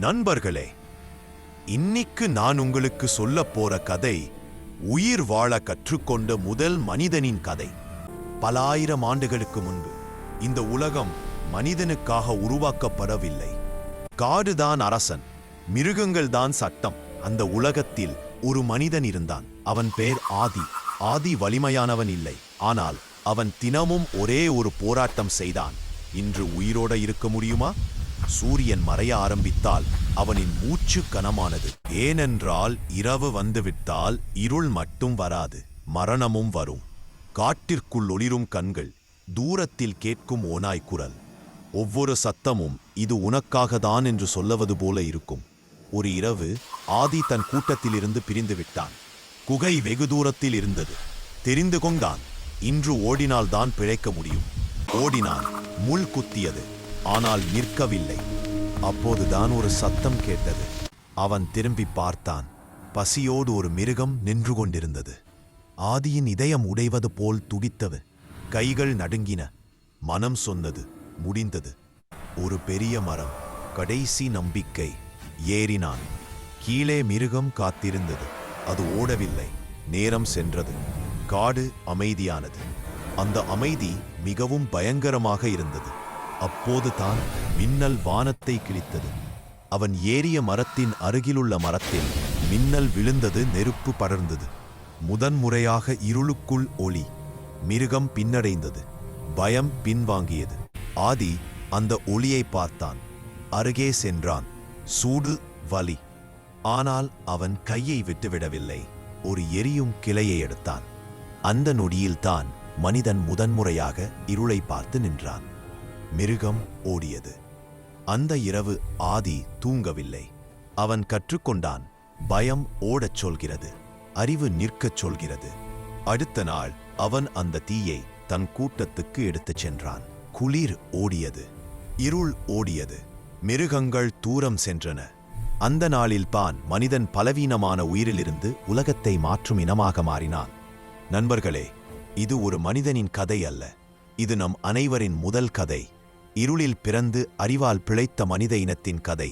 நண்பர்களே இன்னிக்கு நான் உங்களுக்கு சொல்லப் போற கதை உயிர் வாழ கற்றுக்கொண்ட முதல் மனிதனின் கதை. பல ஆயிரம் ஆண்டுகளுக்கு முன்பு இந்த உலகம் மனிதனுக்காக உருவாக்கப்படவில்லை. காடுதான் அரசன் மிருகங்கள் தான் சட்டம். அந்த உலகத்தில் ஒரு மனிதன் இருந்தான். அவன் பேர் ஆதி. ஆதி வலிமையானவன் இல்லை. ஆனால் அவன் தினமும் ஒரே ஒரு போராட்டம் செய்தான். இன்று உயிரோட இருக்க முடியுமா? சூரியன் மறைய ஆரம்பித்தால் அவனின் மூச்சு கனமானது. ஏனென்றால் இரவு வந்துவிட்டால் இருள் மட்டும் வராது மரணமும் வரும். காட்டிற்குள் ஒளிரும் கண்கள் தூரத்தில் கேட்கும் ஓநாய் குரல். ஒவ்வொரு சத்தமும் இது உனக்காக தான் என்று சொல்லுவது போல இருக்கும். ஒரு இரவு ஆதி தன் கூட்டத்திலிருந்து பிரிந்து விட்டான். குகை வெகு தூரத்தில் இருந்தது. தெரிந்து கொண்டான் இன்று ஓடினால்தான் பிழைக்க முடியும். ஓடினான் முள் குத்தியது. ஆனால் நிற்கவில்லை. அப்போதுதான் ஒரு சத்தம் கேட்டது. அவன் திரும்பி பார்த்தான். பசியோடு ஒரு மிருகம் நின்று கொண்டிருந்தது. ஆதியின் இதயம் உடைவது போல் துடித்தது. கைகள் நடுங்கின. மனம் சொன்னது. முடிந்தது. ஒரு பெரிய மரம். கடைசி நம்பிக்கை. ஏறினான். கீழே மிருகம் காத்திருந்தது. அது ஓடவில்லை. நேரம் சென்றது. காடு அமைதியானது. அந்த அமைதி மிகவும் பயங்கரமாக இருந்தது. அப்போது தான் மின்னல் வானத்தை கிழித்தது. அவன் ஏறிய மரத்தின் அருகிலுள்ள மரத்தில் மின்னல் விழுந்தது நெருப்பு படர்ந்தது. முதன்முறையாக இருளுக்குள் ஒளி மிருகம் பின்னடைந்தது பயம் பின்வாங்கியது. ஆதி அந்த ஒளியை பார்த்தான். அருகே சென்றான் சூடு வலி. ஆனால் அவன் கையை விட்டுவிடவில்லை ஒரு எரியும் கிளையை எடுத்தான். அந்த நொடியில்தான் மனிதன் முதன்முறையாக இருளை பார்த்து நின்றான். மிருகம் ஓடியது. அந்த இரவு ஆதி தூங்கவில்லை. அவன் கற்றுக்கொண்டான் பயம் ஓடச் சொல்கிறது அறிவு நிற்கச் சொல்கிறது. அடுத்த நாள் அவன் அந்த தீயை தன் கூட்டத்துக்கு எடுத்துச் சென்றான். குளிர் ஓடியது இருள் ஓடியது மிருகங்கள் தூரம் சென்றன. அந்த நாளில் பான் மனிதன் பலவீனமான உயிரிலிருந்து உலகத்தை மாற்றும் இனமாக மாறினான். நண்பர்களே இது ஒரு மனிதனின் கதை அல்ல. இது நம் அனைவரின் முதல் கதை. இருளில் பிறந்து அறிவால் பிழைத்த மனித இனத்தின் கதை.